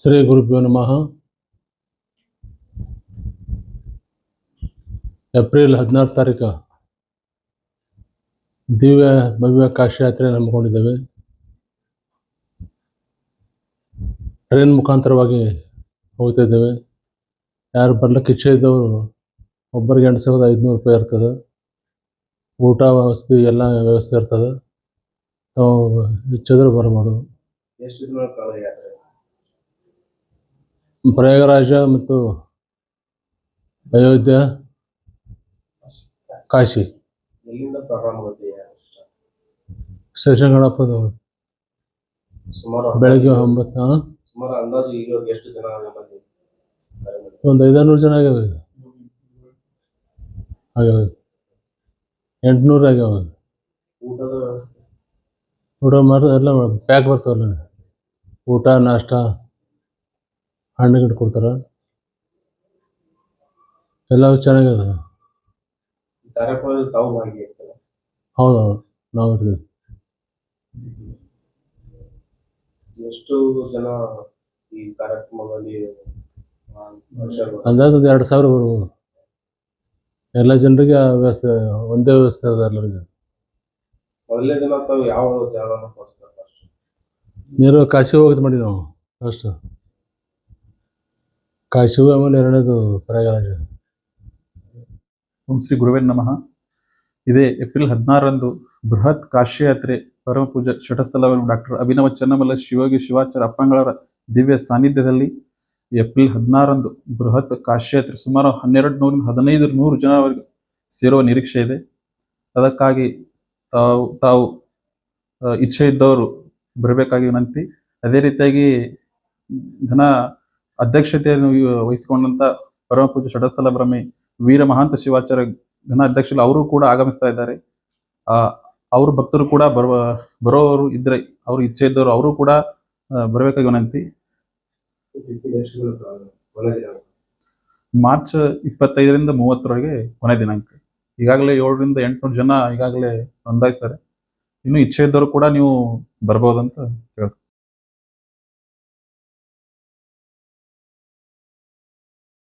ಶ್ರೀ ಗುರುಭ್ಯೋ ನಮಃ. ಏಪ್ರಿಲ್ ಹದಿನಾರು ತಾರೀಕು ದಿವ್ಯ ಭವ್ಯ ಕಾಶಿ ಯಾತ್ರೆ ಹಮ್ಮಿಕೊಂಡಿದ್ದೇವೆ. ಟ್ರೈನ್ ಮುಖಾಂತರವಾಗಿ ಹೋಗ್ತಾ ಇದ್ದೇವೆ. ಯಾರು ಬರ್ಲಿಕ್ಕೆ ಇಚ್ಛೆ ಇದ್ದವರು ಒಬ್ಬರಿಗೆ ಎಂಟು ಸಾವಿರದ ಐದುನೂರು ರೂಪಾಯಿ ಇರ್ತದೆ. ಊಟ ವ್ಯವಸ್ಥೆ, ಎಲ್ಲ ವ್ಯವಸ್ಥೆ ಇರ್ತದೆ. ತಾವು ಇಚ್ಛಿದ್ರೆ ಬರ್ಬೋದು. ಎಷ್ಟು ದಿನ ಕಾಲ ಯಾತ್ರೆ? ಪ್ರಯಾಗರಾಜ ಮತ್ತು ಅಯೋಧ್ಯ ಕಾಶಿ. ಎಲ್ಲಿಂದ ಪ್ರಾರಂಭ ಆಗುತ್ತೆ ಸ್ಟೇಷನ್ ಗಣಪದ ಸುಮಾರು ಬೆಳಗ್ಗೆ ಒಂಬತ್ತು ಹಾಂ ಸುಮಾರು ಅಂದಾಜು ಈಗವರೆಗೆ ಎಷ್ಟು ಜನ ಬಂದಿದ್ದಾರೆ ಒಂದು ಐದಾರು ಜನ ಆಗ್ಯಾವ ಈಗ. ಆಗ್ಯಾವ ಎಂಟುನೂರು ಆಗ್ಯಾವ ಊಟದ ವ್ಯವಸ್ಥೆ? ಊಟ ಮಾಡಿ ಎಲ್ಲ ಪ್ಯಾಕ್ ಬರ್ತಾವಲ್ಲ. ಊಟ ನಾಷ್ಟ. ಹಣ್ಣು ಗಿಡ ಕೊಡ್ತಾರೆ? ಎಲ್ಲವೂ ಚೆನ್ನಾಗಿದೆ. ಹೌದೌದು ನಾವು ಇರ್ತೀವಿ. ಎಷ್ಟು ಜನ ಈ ಕಾರ್ಯಕ್ರಮದಲ್ಲಿ? ಅಂದಾಜು ಒಂದು ಎರಡು ಸಾವಿರ ಬರ್ಬೋದು. ಎಲ್ಲ ಜನರಿಗೆ ವ್ಯವಸ್ಥೆ ಒಂದೇ ವ್ಯವಸ್ಥೆ ಅದ ಎಲ್ಲರಿಗೆ. ಮೊದಲನೇ ದಿನ ತಾವು ಯಾವ ಜಾಗನ ನೀರು ಕಾಶಿ ಹೋಗಿದ್ ಮಾಡಿ ನಾವು ಫಸ್ಟ್ ಕಾಶಿ ಆಮೇಲೆ ಎರಡನೇದು ಪ್ರಯಾಗರಾಜ ಓಂ ಶ್ರೀ ಗುರುವೇ ನಮಃ ಇದೇ ಏಪ್ರಿಲ್ ಹದಿನಾರರಂದು ಬೃಹತ್ ಕಾಶಿಯಾತ್ರೆ, ಪರಮ ಪೂಜಾ ಶಟಸ್ಥಲವನ್ನು ಡಾಕ್ಟರ್ ಅಭಿನವ ಚನ್ನಮಲ್ಲ ಶಿವಯೋಗಿ ಶಿವಾಚಾರ್ಯ ಅಪ್ಪಂಗಳವರ ದಿವ್ಯ ಸಾನ್ನಿಧ್ಯದಲ್ಲಿ ಏಪ್ರಿಲ್ ಹದಿನಾರರಂದು ಬೃಹತ್ ಕಾಶಿಯಾತ್ರೆ, ಸುಮಾರು ಹನ್ನೆರಡು ನೂರಿಂದ ಹದಿನೈದು ನೂರು ಜನವರೆಗೆ ಸೇರುವ ನಿರೀಕ್ಷೆ ಇದೆ. ಅದಕ್ಕಾಗಿ ತಾವು ತಾವು ಇಚ್ಛೆ ಇದ್ದವರು ಬರಬೇಕಾಗಿ ವಿನಂತಿ. ಅದೇ ರೀತಿಯಾಗಿ ಘನ ಅಧ್ಯಕ್ಷತೆಯನ್ನು ವಹಿಸಿಕೊಂಡಂತ ಪರಮ ಷಡಸ್ಥಲ ಭ್ರಮಿ ವೀರ ಮಹಾಂತ ಶಿವಾಚಾರ್ಯ ಘನ ಅಧ್ಯಕ್ಷರು ಅವರು ಕೂಡ ಆಗಮಿಸ್ತಾ ಇದ್ದಾರೆ. ಅವ್ರ ಭಕ್ತರು ಕೂಡ ಬರುವ, ಬರೋರು ಇದ್ರೆ, ಅವ್ರ ಇಚ್ಛೆ ಇದ್ದವರು ಅವರು ಕೂಡ ಬರಬೇಕಾಗಿ ವಿನಂತಿ. ಮಾರ್ಚ್ ಇಪ್ಪತ್ತೈದರಿಂದ ಮೂವತ್ತರವರೆಗೆ ಕೊನೆ ದಿನಾಂಕ. ಈಗಾಗಲೇ ಏಳರಿಂದ ಎಂಟುನೂರು ಜನ ಈಗಾಗಲೇ ನೋಂದಾಯಿಸ್ತಾರೆ ಇನ್ನು ಇಚ್ಛೆ ಇದ್ದವರು ಕೂಡ ನೀವು ಬರ್ಬೋದಂತ ಹೇಳ್ತೀನಿ